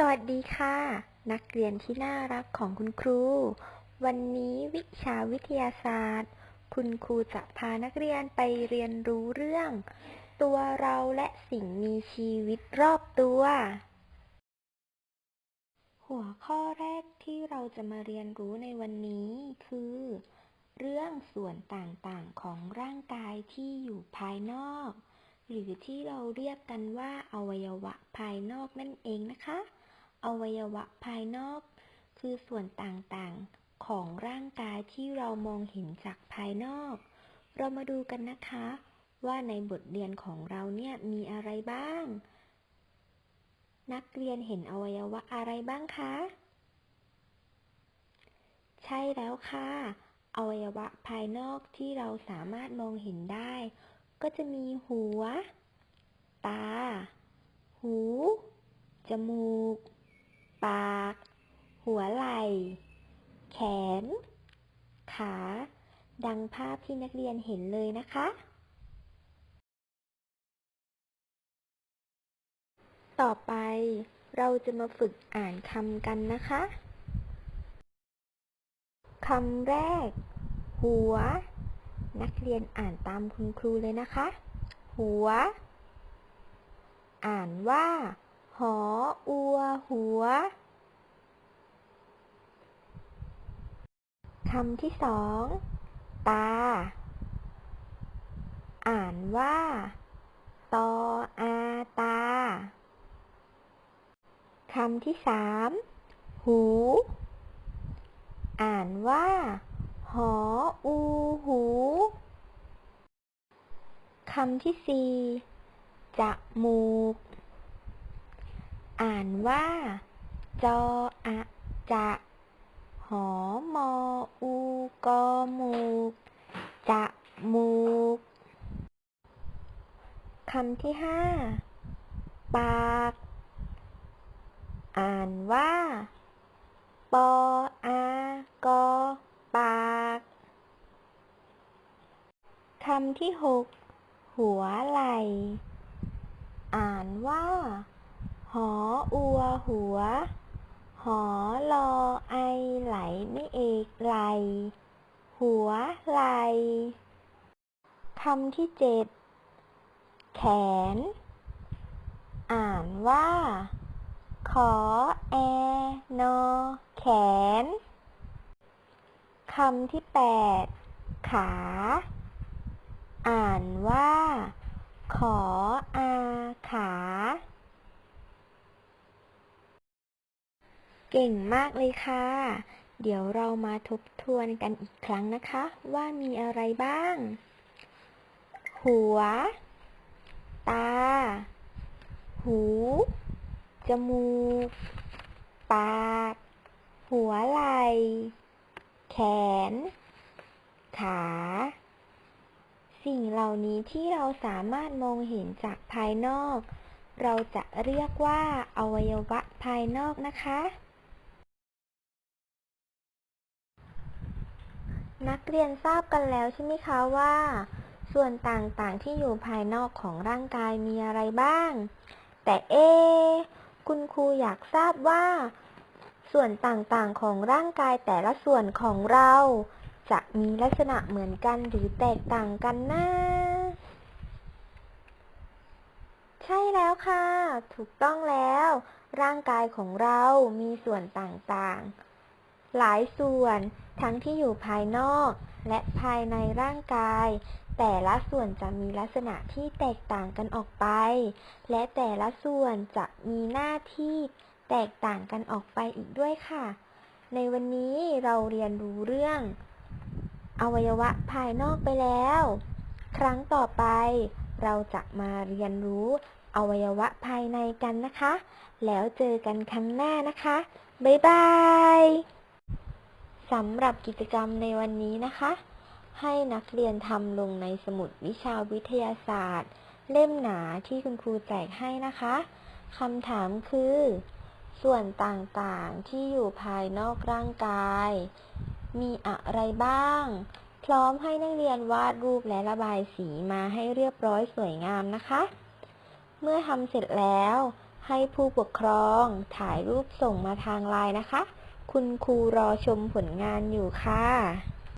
สวัสดีค่ะ นักเรียนที่น่ารักของคุณครู วันนี้วิชาวิทยาศาสตร์ คุณครูจะพานักเรียนไปเรียนรู้เรื่อง ตัวเราและสิ่งมีชีวิตรอบตัว หัวข้อแรกที่เราจะมาเรียนรู้ในวันนี้คือ เรื่องส่วนต่างๆของร่างกายที่อยู่ภายนอก หรือที่เราเรียกกันว่าอวัยวะภายนอกนั่นเองนะคะ อวัยวะภายนอก คือส่วนต่างๆ ของร่างกายที่เรามองเห็นจากภายนอก เรามาดูกันนะคะ ว่าในบทเรียนของเราเนี่ยมีอะไรบ้าง นักเรียนเห็นอวัยวะอะไรบ้างคะ ใช่แล้วค่ะ อวัยวะภายนอกที่เราสามารถมองเห็นได้ ก็จะมีหัว ตา หู จมูกปาก หัวไหล่ แขน ขา ดังภาพที่นักเรียนเห็นเลยนะคะ ต่อไปเราจะมาฝึกอ่านคำกันนะคะ คำแรก หัว นักเรียนอ่านตามคุณครูเลยนะคะ หัว อ่านว่า หออัวหัว คำที่สอง ตา อ่านว่า ตออาตา คำที่สาม หู อ่านว่า หออูหู คำที่สี่จมูก อ่านว่า จออะจะหอ มออูกอมูกจะมูกคำที่ห้าปาก อ่านว่า ปออากอปากคำที่หกหัวไหล อ่านว่า หออัวหัว หอลออไหล ไหล หัวไหลคำที่เจ็ด แขน อ่านว่า ขอแอนอแขน คำที่แปด ขา อ่านว่า ขออาขา เก่งมากเลยค่ะ เดี๋ยวเรามาทบทวนกันอีกครั้งนะคะ ว่ามีอะไรบ้าง หัว ตา หู จมูก ปาก หัวไหล่แขน ขา สิ่งเหล่านี้ที่เราสามารถมองเห็นจากภายนอก เราจะเรียกว่าอวัยวะภายนอกนะคะ นักเรียนทราบกันแล้วใช่ไหมคะว่า ส่วนต่างๆที่อยู่ภายนอกของร่างกายมีอะไรบ้าง แต่เอ คุณครูอยากทราบว่า ส่วนต่างๆของร่างกายแต่ละส่วนของเรา จะมีลักษณะเหมือนกันหรือแตกต่างกันนะ ใช่แล้วค่ะ ถูกต้องแล้ว ร่างกายของเรามีส่วนต่างๆ หลายส่วน ทั้งที่อยู่ภายนอก และภายในร่างกาย แต่ละส่วนจะมีลักษณะที่แตกต่างกันออกไป และแต่ละส่วนจะมีหน้าที่แตกต่างกันออกไปอีกด้วยค่ะ ในวันนี้เราเรียนรู้เรื่อง อวัยวะภายนอกไปแล้ว ครั้งต่อไป เราจะมาเรียนรู้อวัยวะภายในกันนะคะ แล้วเจอกันครั้งหน้านะคะ บ๊ายบาย สำหรับกิจกรรมในวันนี้นะคะ ให้นักเรียนทำลงในสมุดวิชาวิทยาศาสตร์ เล่มหนาที่คุณครูแจกให้นะคะคำถามคือ ส่วนต่างๆที่อยู่ภายนอกร่างกาย มีอะไรบ้าง พร้อมให้นักเรียนวาดรูปและระบายสีมาให้เรียบร้อยสวยงามนะคะ เมื่อทำเสร็จแล้ว ให้ผู้ปกครองถ่ายรูปส่งมาทางไลน์นะคะ คุณครูรอชมผลงานอยู่ค่ะ